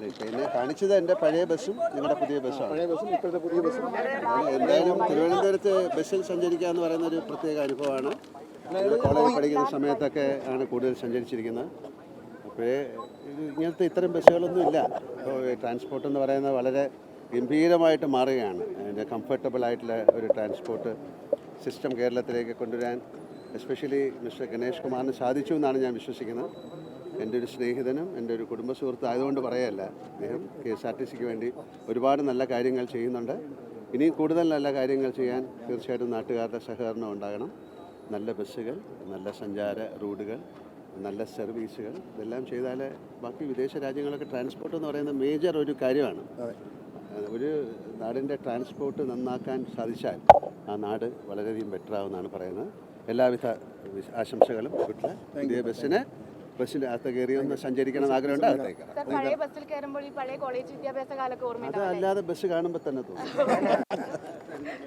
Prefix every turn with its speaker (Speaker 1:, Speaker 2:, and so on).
Speaker 1: പിന്നെ കാണിച്ചത് എന്റെ പഴയ ബസ്സും നിങ്ങളുടെ പുതിയ ബസ്സാണ്.
Speaker 2: പഴയ ബസ്സും ഇപ്പോഴത്തെ പുതിയ ബസ്സും.
Speaker 1: എന്തായാലും തിരുവനന്തപുരത്ത് ബസ്സിൽ സഞ്ചരിക്കുക എന്ന് പറയുന്ന ഒരു പ്രത്യേക അനുഭവമാണ് കോളേജിൽ പഠിക്കുന്ന സമയത്തൊക്കെ ആണ് കൂടുതൽ സഞ്ചരിച്ചിരിക്കുന്നത്. അപ്പോഴേ ഇങ്ങനത്തെ ഇത്തരം ബസ്സുകളൊന്നും ഇല്ല. ഇപ്പോൾ ട്രാൻസ്പോർട്ട് എന്ന് പറയുന്നത് വളരെ ഗംഭീരമായിട്ട് മാറുകയാണ്. അതിന്റെ കംഫർട്ടബിൾ ആയിട്ടുള്ള ഒരു ട്രാൻസ്പോർട്ട് സിസ്റ്റം കേരളത്തിലേക്ക് കൊണ്ടുവരാൻ എസ്പെഷ്യലി മിസ്റ്റർ ഗണേഷ് കുമാറിന് സാധിച്ചു എന്നാണ് ഞാൻ വിശ്വസിക്കുന്നത്. എന്റെ ഒരു സ്നേഹിതനും എന്റെ ഒരു കുടുംബ സുഹൃത്തും ആയതുകൊണ്ട് പറയല്ല. അദ്ദേഹം കെ എസ് ആർ ടി സിക്ക് വേണ്ടി ഒരുപാട് നല്ല കാര്യങ്ങൾ ചെയ്യുന്നുണ്ട്. ഇനിയും കൂടുതൽ നല്ല കാര്യങ്ങൾ ചെയ്യാൻ തീർച്ചയായിട്ടും നാട്ടുകാരുടെ സഹകരണം ഉണ്ടാകണം. നല്ല ബസ്സുകൾ നല്ല സഞ്ചാര റോഡുകൾ നല്ല സർവീസുകൾ ഇതെല്ലാം ചെയ്താൽ ബാക്കി വിദേശ രാജ്യങ്ങളൊക്കെ ട്രാൻസ്പോർട്ട് എന്ന് പറയുന്നത് മേജർ ഒരു കാര്യമാണ്. ഒരു നാടിന്റെ ട്രാൻസ്പോർട്ട് നന്നാക്കാൻ സാധിച്ചാൽ ആ നാട് വളരെയധികം ബെറ്ററാവുമെന്നാണ് പറയുന്നത്. എല്ലാവിധ ആശംസകളും വീട്ടിൽ പുതിയ ബസ്സിന് ബസ്സിന്റെ അകത്ത് കയറി ഒന്ന് സഞ്ചരിക്കണം എന്ന് ആഗ്രഹമുണ്ട്. അകത്തേക്ക്
Speaker 3: പഴയ ബസ്സിൽ കയറുമ്പോൾ ഈ പഴയ കോളേജ് വിദ്യാഭ്യാസ കാലൊക്കെ
Speaker 1: അത്
Speaker 3: ഓർമ്മയുണ്ടാവും
Speaker 1: അല്ലാതെ ബസ് കാണുമ്പോൾ തന്നെ തോന്നും.